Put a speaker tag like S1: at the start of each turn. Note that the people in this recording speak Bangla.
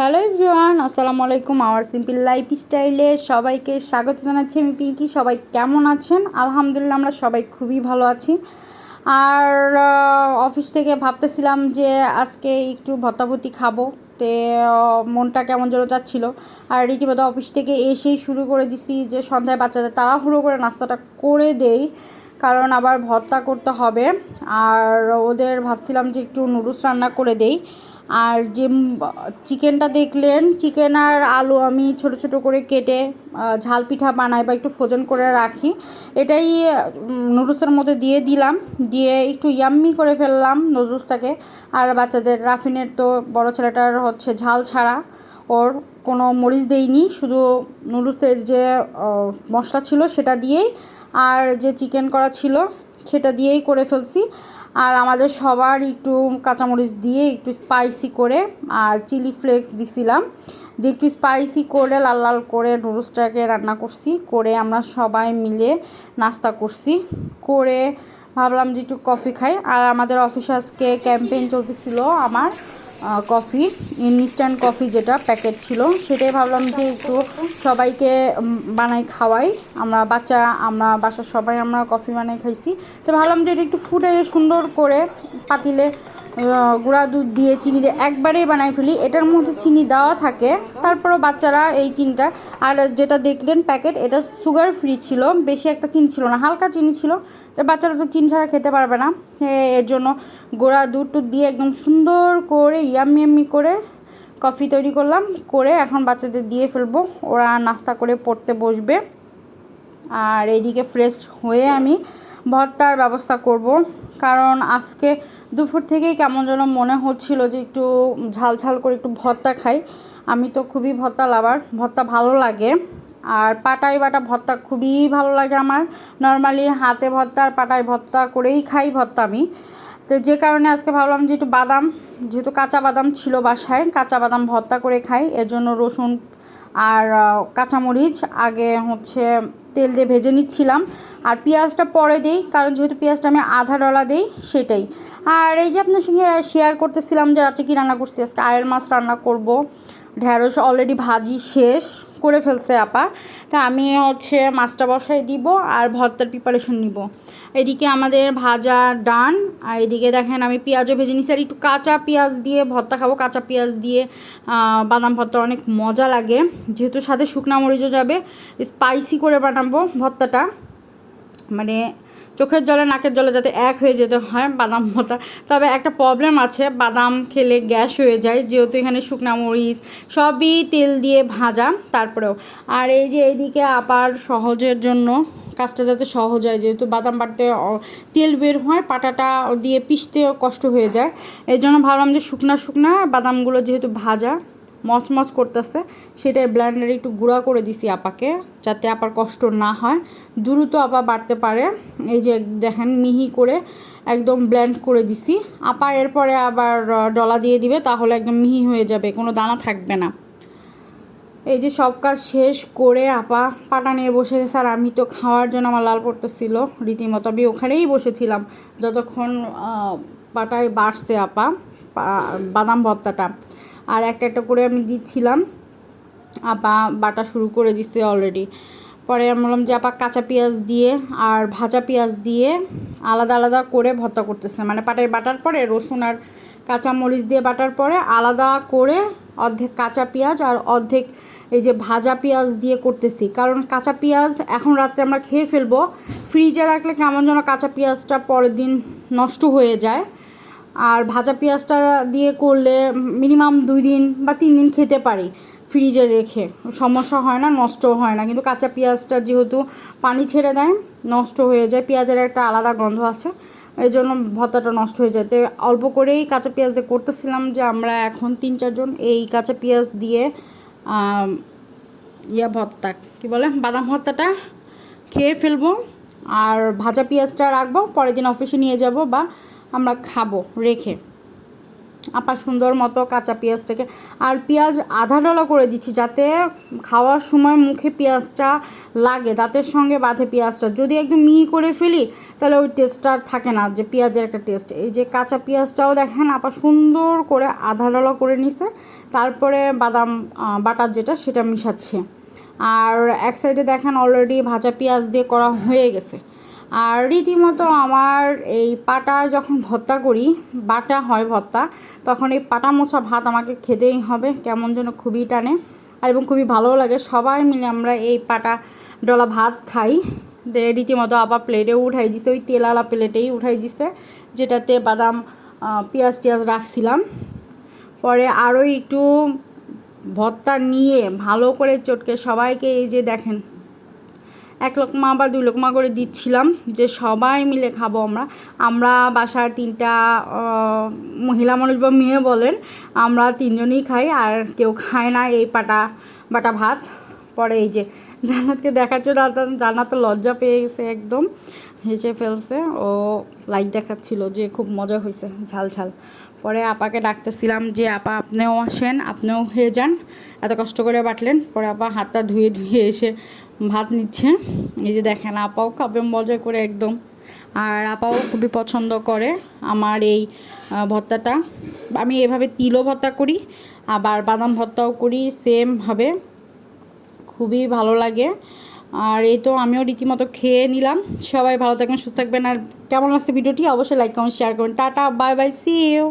S1: হ্যালো এভরিওয়ান, আসসালামু আলাইকুম আওয়ার সিম্পল লাইফ স্টাইলে সবাইকে স্বাগত জানাচ্ছি আমি পিঙ্কি, সবাই কেমন আছেন? আলহামদুলিল্লাহ আমরা সবাই খুবই ভালো আছি। আর অফিস থেকে ভাবতেছিলাম যে আজকে একটু ভত্তাভুতি খাব, তে মনটা কেমন যেন যাচ্ছিল। আর রীতিমতো অফিস থেকে এসেই শুরু করে দিছি যে সন্ধ্যায় বাচ্চাদের তাড়াহুড়ো করে নাস্তাটা করে দেই, কারণ আবার ভর্তা করতে হবে। আর ওদের ভাবছিলাম যে একটু নুডলস রান্না করে দেই। আর যে চিকেনটা দেখলেন, চিকেন আর আলু আমি ছোট ছোট করে কেটে ঝাল পিঠা বানাই বা একটু ফোজন করে রাখি। এটাই নুডলসের মধ্যে দিয়ে দিলাম। দিয়ে একটু ইয়াম্মি করে ফেললাম নুডলসটাকে। আর বাচ্চাদের, রাফিনের তো বড় ছেলেটার হচ্ছে ঝাল ছাড়া। ওর কোনো মরিচ দেইনি, শুধু নুডলসের যে মশলা ছিল সেটা দিয়েই, আর যে চিকেন করা ছিল সেটা দিয়েই করে ফেলছি। আর আমাদের সবার একটু কাঁচামরিচ দিয়ে একটু স্পাইসি করে আর চিলি ফ্লেক্স দিছিলাম। দিয়ে একটু স্পাইসি করে লাল লাল করে নুডলসটাকে রান্না করছি। করে আমরা সবাই মিলে নাস্তা করছি। করে ভাবলাম যে একটু কফি খাই। আর আমাদের অফিসে আজকে ক্যাম্পেইন চলতেছিল আমার। কফি ইনস্ট্যান্ট কফি যেটা প্যাকেট ছিল, সেটাই ভাবলাম যে একটু সবাইকে বানাই খাওয়াই। আমরা বাচ্চা, আমরা বাসার সবাই আমরা কফি বানাই খাইছি। তো ভাবলাম যে এটা একটু ফুটে সুন্দর করে পাতিলে গুঁড়া দুধ দিয়ে চিনি দিয়ে একবারেই বানাই ফেলি। এটার মধ্যে চিনি দেওয়া থাকে, তারপরও বাচ্চারা এই চিনিটা, আর যেটা দেখলেন প্যাকেট এটা সুগার ফ্রি ছিল, বেশি একটা চিনি ছিল না, হালকা চিনি ছিল তো বাচ্চারা তো চিন ছাড়া খেতে পারবে না। এর জন্য গোড়া দুধ টুধ দিয়ে একদম সুন্দর করে ইয়াম্মি ইয়াম্মি করে কফি তৈরি করলাম। করে এখন বাচ্চাদের দিয়ে ফেলব। ওরা নাস্তা করে পড়তে বসবে। আর এদিকে ফ্রেশ হয়ে আমি ভর্তার ব্যবস্থা করব। কারণ আজকে দুপুর থেকেই কেমন যেন মনে হচ্ছিল যে একটু ঝাল ঝাল করে একটু ভর্তা খাই। আমি তো খুবই ভর্তা লাভার। ভর্তা ভালো লাগে। আর পাটাই বাটা ভর্তা খুবই ভালো লাগে আমার। নর্মালি হাতে ভর্তা আর পাটায় ভর্তা করেই খাই ভর্তা আমি। তো যে কারণে আজকে ভাবলাম যে একটু বাদাম, যেহেতু কাঁচা বাদাম ছিল বাসায়, কাঁচা বাদাম ভর্তা করে খাই। এর জন্য রসুন আর কাঁচামরিচ, আগে হচ্ছে তেল দিয়ে ভেজে নিচ্ছিলাম। আর পেঁয়াজটা পরে দিই, কারণ যেহেতু পেঁয়াজটা আমি আধা ডলা দিই, সেটাই। আর এই যে আপনার সঙ্গে শেয়ার করতেছিলাম যে রাত্রে কী রান্না করছি, আজকে আয়ের মাছ রান্না করব। ঢ্যাঁড়স অলরেডি ভাজি শেষ করে ফেলছে আপা। তা আমি হচ্ছে মাছটা বসাই দিব আর ভর্তার প্রিপারেশন নিব। এদিকে আমাদের ভাজা ডান, আর এদিকে দেখেন আমি পেঁয়াজও ভেজে নিছি। আর একটু কাঁচা পেঁয়াজ দিয়ে ভর্তা খাব, কাঁচা পেঁয়াজ দিয়ে বাদাম ভর্তা অনেক মজা লাগে। যেহেতু সাথে শুকনা মরিচও যাবে স্পাইসি করে বানাবো ভর্তাটা। মানে চোখের জলে, নাকের জলে যাতে এক হয়ে যেতে হয় বাদাম ভর্তা তবে একটা প্রবলেম আছে, বাদাম খেলে গ্যাস হয়ে যায়, যেহেতু এখানে শুকনা মরিচ, সবই তেল দিয়ে ভাজা তারপরেও। আর এই যে এইদিকে আবার সহজের জন্য, কাজটা যাতে সহজ হয়, যেহেতু বাদাম বাটতে অ- তেল বের হয়, পাটাটা দিয়ে পিষতেও কষ্ট হয়ে যায়। এই জন্য ভাবলাম যে শুকনা শুকনা বাদামগুলো যেহেতু ভাজা মচমচ করতেছে। সেটাই ব্লেন্ডারে একটু গুঁড়া করে দিছি আপাকে, যাতে আপার কষ্ট না হয়। দ্রুত আপা বাড়তে পারে। এই যে দেখেন, মিহি করে একদম ব্লেন্ড করে দিছি। আপা এরপরে আবার ডলা দিয়ে দিবে, তাহলে একদম মিহি হয়ে যাবে, কোনো দানা থাকবে না। এই যে সব কাজ শেষ করে আপা পাটা নিয়ে বসে গেছে, আর আমি তো খাওয়ার জন্য আমার লাল পড়তেছিল রীতিমতো আমি ওখানেই বসেছিলাম। যতক্ষণ পাটায় বাড়ছে আপা বাদাম ভর্তাটা। আর একটা একটা করে আমি দিচ্ছিলাম। আপা বাটা শুরু করে দিছে অলরেডি পরে আমি বললাম যে আপা কাঁচা পেঁয়াজ দিয়ে আর ভাজা পেঁয়াজ দিয়ে আলাদা আলাদা করে ভর্তা করতেছে। মানে পাটায় বাটার পরে, রসুন আর কাঁচা মরিচ দিয়ে বাটার পরে আলাদা করে অর্ধেক কাঁচা পেঁয়াজ আর অর্ধেক এই যে ভাজা পেঁয়াজ দিয়ে করতেছি। কারণ কাঁচা পেঁয়াজ এখন রাত্রে আমরা খেয়ে ফেলব। ফ্রিজে রাখলে কেমন যেন কাঁচা পেঁয়াজটা পরের দিন নষ্ট হয়ে যায়। আর ভাজা পেঁয়াজটা দিয়ে করলে মিনিমাম দুই দিন বা তিন দিন খেতে পারি ফ্রিজে রেখে। সমস্যা হয় না, নষ্টও হয় না। কিন্তু কাঁচা পেঁয়াজটা যেহেতু পানি ছেড়ে দেয়, নষ্ট হয়ে যায়, পেঁয়াজের একটা আলাদা গন্ধ আছে, এই জন্য ভর্তাটা নষ্ট হয়ে যায়। তো অল্প করেই কাঁচা পেঁয়াজ করতেছিলাম যে আমরা এখন তিন চারজন এই কাঁচা পেঁয়াজ দিয়ে ইয়া ভর্তা, কী বলে, বাদাম ভর্তাটা খেয়ে ফেলব। আর ভাজা পেঁয়াজটা রাখব, পরের দিন অফিসে নিয়ে যাব বা আমরা খাব, রেখে। আপা সুন্দর মতো কাঁচা পেঁয়াজটাকে, আর পেঁয়াজ আধা ডলা করে দিচ্ছি যাতে খাওয়ার সময় মুখে পেঁয়াজটা লাগে। দাঁতের সঙ্গে বাঁধে পেঁয়াজটা। যদি একদম মিহি করে ফেলি, তাহলে ওই টেস্টটা আর থাকে না, যে পেঁয়াজের একটা টেস্ট এই যে কাঁচা পেঁয়াজটাও দেখেন, আপা সুন্দর করে আধা ডলা করে নিছে। তারপরে বাদাম বাটার যেটা, সেটা মিশাচ্ছে। আর এক সাইডে দেখেন অলরেডি ভাজা পেঁয়াজ দিয়ে করা হয়ে গেছে। আর রীতিমতো আমার এই পাটা যখন ভর্তা করি, বাটা হয় ভর্তা, তখন এই পাটা মোছা ভাত আমাকে খেতেই হবে, কেমন যেন খুবই টানে আর এবং খুবই ভালোও লাগে। সবাই মিলে আমরা এই পাটা ডলা ভাত খাই। দে রীতিমতো আবার প্লেটেও উঠাই দিছে, ওই তেলালা প্লেটেই উঠাই দিছে, যেটাতে বাদাম পেঁয়াজ টিয়াজ রাখছিলাম। পরে আরও একটু ভর্তা নিয়ে ভালো করে চটকে সবাইকে এই যে দেখেন এক লোকমা বা দুই লোকমা করে দিচ্ছিলাম যে সবাই মিলে খাব আমরা। আমরা বাসায় তিনটা মহিলা মানুষ বা মেয়ে বলেন, আমরা তিনজনই খাই আর কেউ খায় না এই পাটা, বাটা ভাত। পরে এই যে জান্নাতকে দেখাচ্ছে, জান্নাত তো লজ্জা পেয়ে গেছে একদম, হেসে ফেলছে। ও লাইক দেখাচ্ছিল যে খুব মজা হয়েছে ঝাল ঝাল। পরে আপাকে ডাকতেছিলাম যে, আপা, আপনিও আসেন, আপনিও হয়ে যান। এত কষ্ট করে বাটলেন। পরে আপা হাতটা ধুয়ে ধুয়ে এসে ভাত নিচ্ছে। এই যে দেখেন, আপাও খাবে মজা করে একদম। আর আপাও খুবই পছন্দ করে আমার এই ভর্তাটা। আমি এভাবে তিলও ভর্তা করি, আবার বাদাম ভর্তাও করি সেমভাবে খুবই ভালো লাগে। আর এই তো আমিও রীতিমতো খেয়ে নিলাম। সবাই ভালো থাকবেন, সুস্থ থাকবেন। আর কেমন লাগছে ভিডিওটি? অবশ্যই লাইক কমেন্ট শেয়ার করুন। Tata bye bye see you